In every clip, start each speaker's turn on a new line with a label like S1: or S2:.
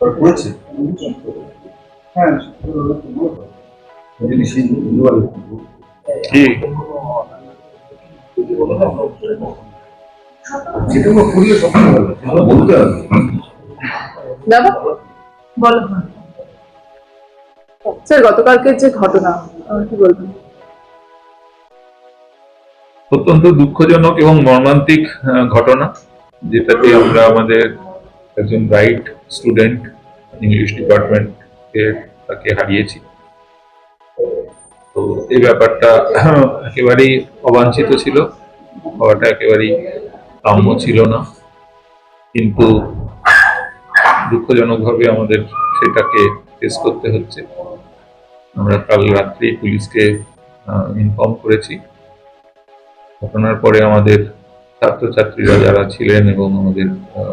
S1: করেছে
S2: হ্যাঁ
S1: যদি সেই দুবার
S3: কি
S1: যেটা আমরা করলে সবচেয়ে ভালো বলতে হবে
S4: দাদা
S5: বলো
S4: স্যার গতকালকের যে ঘটনা কি বলবেন?
S3: অত্যন্ত দুঃখজনক এবং মর্মান্তিক ঘটনা যেটাতে আমরা আমাদের একজন ব্রাইট স্টুডেন্ট ইংলিশ ডিপার্টমেন্ট ডিপার্টমেন্টকে তাকে হারিয়েছি। তো এই ব্যাপারটা একেবারেই অবাঞ্ছিত ছিল। হওয়াটা একেবারেই কাম্য ছিল না। কিন্তু দুঃখজনকভাবে আমাদের সেটাকে ফেস করতে হচ্ছে। আমরা কাল রাত্রি পুলিশকে ইনফর্ম করেছি। ঘটনার পরে আমাদের ছাত্রছাত্রীরা যারা ছিলেন এবং আমাদের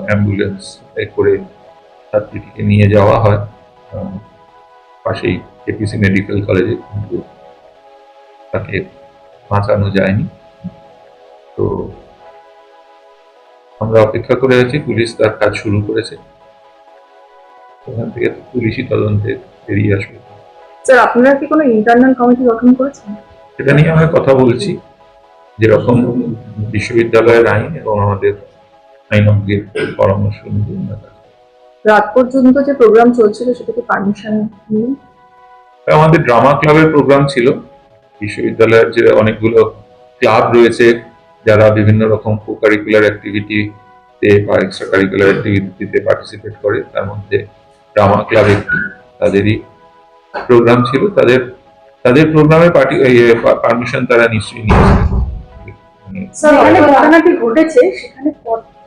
S3: অ্যাম্বুলেন্স করে ছাত্রীটিকে নিয়ে যাওয়া হয় পাশেই এপিসি মেডিকেল কলেজে কিন্তু তাকে বাঁচানো যায়নি। তো আমরা অপেক্ষা করে আছি পুলিশ তার কাজ শুরু করেছে। ওখান থেকে পুলিশি তদন্তে বেরিয়ে আসবে।
S4: স্যার আপনারা কি কোনো ইন্টারনাল কমিটি গঠন করেছেন?
S3: সেটা নিয়ে আমরা কথা বলছি। যেরকম বিশ্ববিদ্যালয়ের আইন এবং আমাদের আইনজ্ঞের পরামর্শ অনুযায়ী।
S4: রাত পর্যন্ত যে প্রোগ্রাম চলছিল সেটা কি পারমিশন নিয়ে?
S3: আমাদের ড্রামা ক্লাবের প্রোগ্রাম ছিল। বিশ্ববিদ্যালয়ের যে অনেকগুলো ক্লাব রয়েছে যারা বিভিন্ন রকম কো কারিকুলার অ্যাক্টিভিটিতে বা এক্সট্রা কারিকুলার অ্যাক্টিভিটিতে পার্টিসিপেট করে তার মধ্যে ড্রামা ক্লাব একটি তাদেরই প্রোগ্রাম ছিল। তাদের তাদের প্রোগ্রামে পার্টি পারমিশন তারা নিশ্চয়ই নিয়েছে।
S5: স্যার যেখানে ঘটনাটি ঘটেছে সেখানে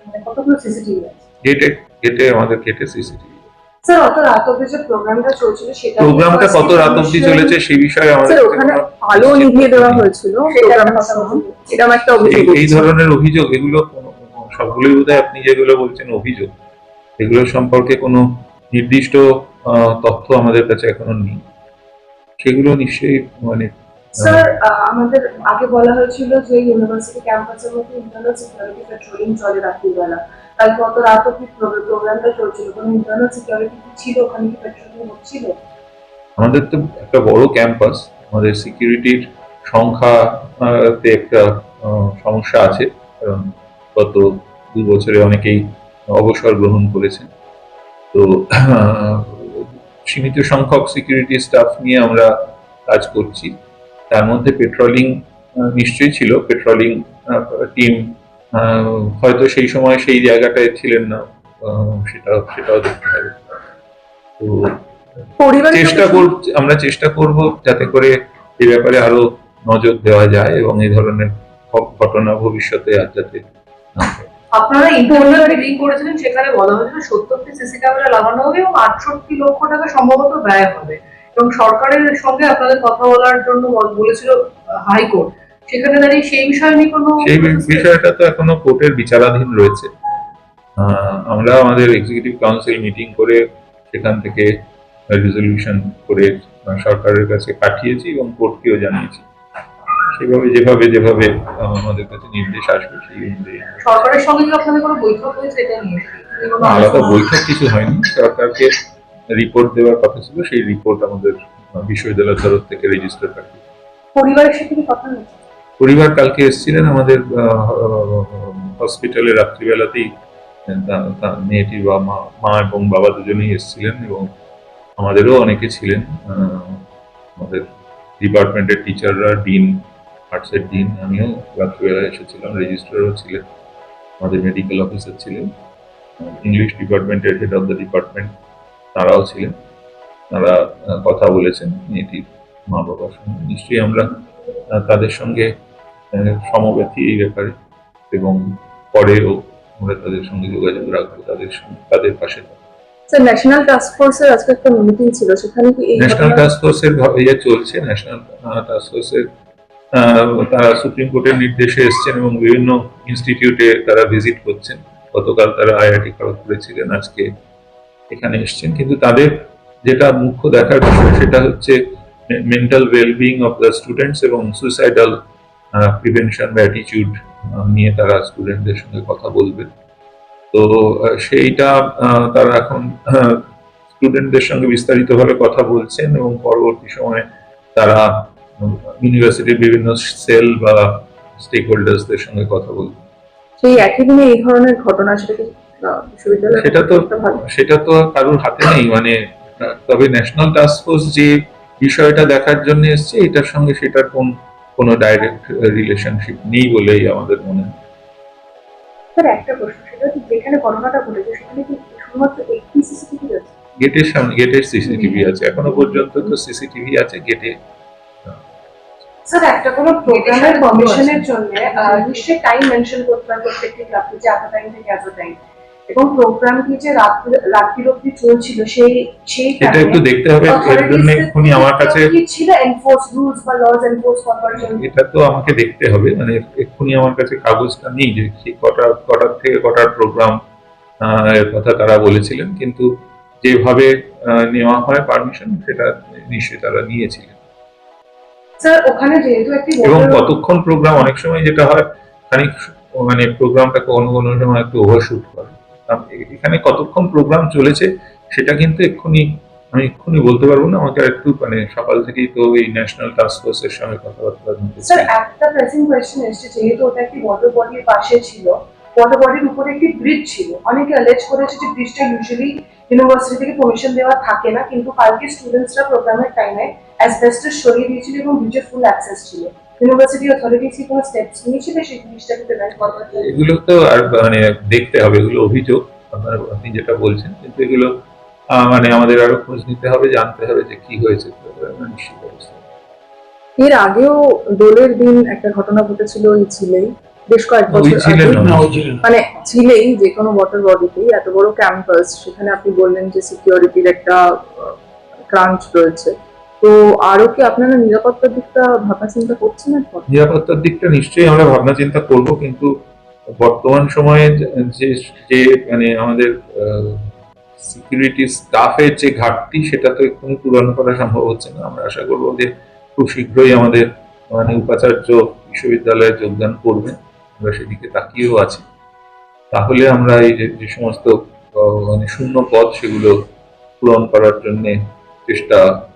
S5: মানে কতগুলো সিসিটিভি আছে?
S3: গেটে গেটে আমাদের গেটে সিসিটিভি
S5: স্যার অত রাত অব্দি যে প্রোগ্রামটা চলছিল সেটা
S3: প্রোগ্রামটা কত রাত অবধি চলেছে সেই বিষয়ে আমাদের
S4: স্যার ওখানে আলো নিভিয়ে দেওয়া হয়েছিল
S5: সেটা
S4: প্রোগ্রামের
S5: কথা
S4: সময়
S5: বলছি।
S4: এরকম একটা অভিযোগ
S3: এই- ধরনের অভিযোগ এগুলো কোনো- সবগুলোই বোধহয় আপনি যেগুলো বলছেন অভিযোগ। এগুলো সম্পর্কে কোনো নির্দিষ্ট আহ, তথ্য আমাদের কাছে এখনও নেই। সেগুলো নিশ্চয়ই মানে
S5: স্যার আমাদের আগে বলা হয়েছিল যে ইউনিভার্সিটি ক্যাম্পাসের মধ্যে ইন্টারনাল সিকিউরিটি পেট্রোলিং চলে রাত্রিবেলা। কাল কত রাত অব্দি প্রোগ্রামটা চলছিল। কোনো ইন্টারনাল সিকিউরিটি ছিল? ওখানে কি পেট্রোলিং হচ্ছিল?
S3: আমাদের তো একটা বড় ক্যাম্পাস আমাদের সিকিউরিটির সংখ্যা তে একটা সমস্যা আছে। কারণ গত দু বছরে অনেকেই অবসর গ্রহণ করেছেন তো সীমিত সংখ্যক সিকিউরিটি স্টাফ নিয়ে আমরা কাজ করছি। তার মধ্যে পেট্রোলিং নিশ্চয়ই ছিল। পেট্রোলিং টিম হয়তো সেই সময় সেই জায়গাটায় ছিলেন না। আহ, সেটা সেটাও দেখতে হবে। তো চেষ্টা করছি আমরা চেষ্টা করব যাতে করে এই ব্যাপারে আরও নজর দেওয়া যায় এবং এই ধরনের ঘটনা ভবিষ্যতে আর যাতে
S6: আপনারা ইন্টারনাল মিটিং করেছিলেন সেখানে বলা হয়েছিল সত্তরটি সিসি ক্যামেরা লাগানো হবে এবং আটষট্টি লক্ষ টাকা সম্ভবত ব্যয় হবে। এবং সরকারের সঙ্গে আপনাদের কথা বলার জন্য বলেছিল হাইকোর্ট। সেখানে দাঁড়িয়ে সেই বিষয় নিয়ে কোনো
S3: সেই বিষয়টা তো এখনও কোর্টের বিচারাধীন রয়েছে। আমরা আমাদের এক্সিকিউটিভ কাউন্সিল মিটিং করে সেখান থেকে রেজলিউশন করে সরকারের কাছে পাঠিয়েছি এবং কোর্টকেও জানিয়েছি। সেভাবে যেভাবে যেভাবে আমাদের কাছে নির্দেশ আসবে সেই অনুযায়ী।
S6: সরকারের সঙ্গে আপনাদের কোনো বৈঠক হয়েছে এটা নিয়ে?
S3: আলাদা বৈঠক কিছু হয়নি। সরকারকে রিপোর্ট দেওয়ার কথা ছিল সেই রিপোর্ট আমাদের বিশ্ববিদ্যালয়ের তরফ থেকে রেজিস্টার পাঠিয়ে
S5: পরিবারের সাথে কথা হয়েছে?
S3: পরিবার কালকে এসেছিলেন আমাদের হসপিটালে রাত্রিবেলাতেই মেয়েটির বা মা এবং বাবা দুজনেই এসেছিলেন এবং আমাদেরও অনেকে ছিলেন আমাদের ডিপার্টমেন্টের টিচাররা ডিন আর্টসের ডিন আমিও রাত্রিবেলা এসেছিলাম রেজিস্ট্রারও ছিলেন আমাদের মেডিকেল অফিসার ছিলেন ইংলিশ ডিপার্টমেন্টের হেড অফ দ্য ডিপার্টমেন্ট তারাও ছিলেন। তারা কথা বলেছেন মেয়েটির মা বাবার সঙ্গে। নিশ্চয়ই আমরা তাদের সঙ্গে সমব্যথী এই ব্যাপারে এবং পরেও আমরা তাদের সঙ্গে যোগাযোগ রাখব তাদের সঙ্গে তাদের পাশে
S4: স্যার ন্যাশনাল টাস্ক ফোর্সের আজকে একটা মিটিং ছিল সেখানে কি
S3: ন্যাশনাল টাস্ক ফোর্সের ইয়ে চলছে ন্যাশনাল টাস্ক ফোর্সের তারা সুপ্রিম কোর্টের নির্দেশে এসছেন এবং বিভিন্ন ইনস্টিটিউটে তারা ভিজিট করছেন। গতকাল তারা আইআইটি খড়গপুরে ছিলেন আজকে এখানে এসছেন। কিন্তু তাদের যেটা মুখ্য দেখার বিষয়, সেটা হচ্ছে mental wellbeing of the students এবং সুইসাইডাল প্রিভেনশন বা অ্যাটিটিউড নিয়ে তারা স্টুডেন্টদের সঙ্গে কথা বলবেন তো সেইটা তারা এখন স্টুডেন্টদের সঙ্গে বিস্তারিতভাবে কথা বলছেন এবং পরবর্তী সময়ে তারা ইউনিভার্সিটির বিভিন্ন সেল বা স্টেক হোল্ডার্সদের সঙ্গে কথা বলবেন
S4: সেই একই দিনে এই ধরনের ঘটনা সেটা
S3: সেটা তো সেটা তো কারোর হাতে নেই মানে তবে ন্যাশনাল টাস্ক ফোর্স যে বিষয়টা দেখার জন্য এসছে এটার সঙ্গে সেটার কোন কোনো ডাইরেক্ট রিলেশনশিপ নেই বলেই আমাদের মনে হয়।
S5: একটা প্রশ্ন সেটা যেখানে ঘটনাটা ঘটেছে সেখানে কি শুধুমাত্র একটি সিসিটিভি আছে?
S3: গেটের সামনে গেটের সিসিটিভি আছে। এখনও পর্যন্ত তো সিসিটিভি আছে গেটে
S5: স্যার একটা কোনো প্রোগ্রামের কমিশনের জন্য নিশ্চয়ই টাইম মেনশন করতে হয় প্রত্যেকটি ক্লাবকে যে এত টাইম থেকে এত টাইম এবং প্রোগ্রামটি যে রাত্রি চলছিল সেই সেই
S3: এটা একটু দেখতে হবে এর জন্য এক্ষুনি আমার কাছে
S5: কি ছিল এনফোর্স রুলস বা লজ এনফোর্স
S3: এটা তো আমাকে দেখতে হবে মানে এক্ষুনি আমার কাছে কাগজটা নেই যে কটা কটার থেকে কটার প্রোগ্রাম এর কথা তারা বলেছিলেন কিন্তু যেভাবে নেওয়া হয় পারমিশন সেটা নিশ্চয়ই তারা নিয়েছিলেন।
S5: স্যার ওখানে যেহেতু একটি
S3: এবং কতক্ষণ প্রোগ্রাম অনেক সময় যেটা হয় খানিক মানে প্রোগ্রামটা কোনো কোনো সময় একটু ওভারশুট করে। এখানে কতক্ষণ প্রোগ্রাম চলেছে, সেটা কিন্তু এক্ষুনি, আমি এক্ষুনি বলতে পারব না, আমাকে একটু মানে সকাল থেকেই তো এই ন্যাশনাল টাস্ক ফোর্সের সঙ্গে কথাবার্তা
S5: স্যার একটা প্রেসিং কোয়েশ্চেন এসেছে, যেহেতু ওটা একটি ওয়াটার বডির পাশে ছিল ওয়াটার বডির উপরে একটি ব্রিজ ছিল। অনেকে অ্যালেজ করেছে যে ব্রিজটা ইউজুয়ালি ইউনিভার্সিটি থেকে পারমিশন দেওয়া থাকে না, কিন্তু কালকে স্টুডেন্টসরা প্রোগ্রামের টাইমে অ্যাসবেস্টাস সরিয়ে দিয়েছিল এবং ব্রিজের ফুল অ্যাক্সেস ছিল। ইউনিভার্সিটি অথরিটিস কি কোনো স্টেপস নিয়েছিল সেই জিনিসটাকে প্রিভেন্ট করবার জন্য
S3: এগুলো তো আর মানে দেখতে হবে এগুলো অভিযোগ আপনারা আপনি যেটা বলছেন কিন্তু এগুলো মানে আমাদের আরও খোঁজ নিতে হবে জানতে হবে যে কি হয়েছে নিশ্চিত
S4: এর আগেও দোলের দিন একটা ঘটনা ঘটেছিল ওই ঝিলেই বেশ কয়েক বছর আগে। মানে ঝিলেই যে কোনো ওয়াটার বডিতেই এত বড় ক্যাম্পাস সেখানে আপনি বললেন যে সিকিউরিটির একটা ক্রাঞ্চ রয়েছে। তো আরও কি আপনারা নিরাপত্তার দিকটা ভাবনা চিন্তা করছেন এখন
S3: নিরাপত্তার দিকটা নিশ্চয়ই আমরা ভাবনা চিন্তা করব, কিন্তু বর্তমান সময়ে যে- যে মানে আমাদের সিকিউরিটি স্টাফের যে ঘাটতি, সেটা তো এক্ষুনি পূরণ করা সম্ভব হচ্ছে না। আমরা আশা করব যে খুব শীঘ্রই আমাদের মানে উপাচার্য বিশ্ববিদ্যালয়ে যোগদান করবেন। আমরা সেদিকে তাকিয়েও আছি। তাহলে আমরা এই যে সমস্ত মানে শূন্য পদ সেগুলো পূরণ করার জন্য চেষ্টা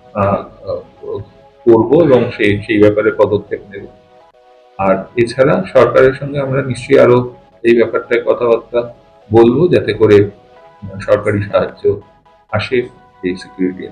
S3: করব এবং সেই সেই ব্যাপারে পদক্ষেপ নেব। আর এছাড়া সরকারের সঙ্গে আমরা নিশ্চয়ই আরও এই ব্যাপারটায় কথাবার্তা বলব, যাতে করে সরকারি সাহায্য আসে এই সিকিউরিটি
S4: ইউ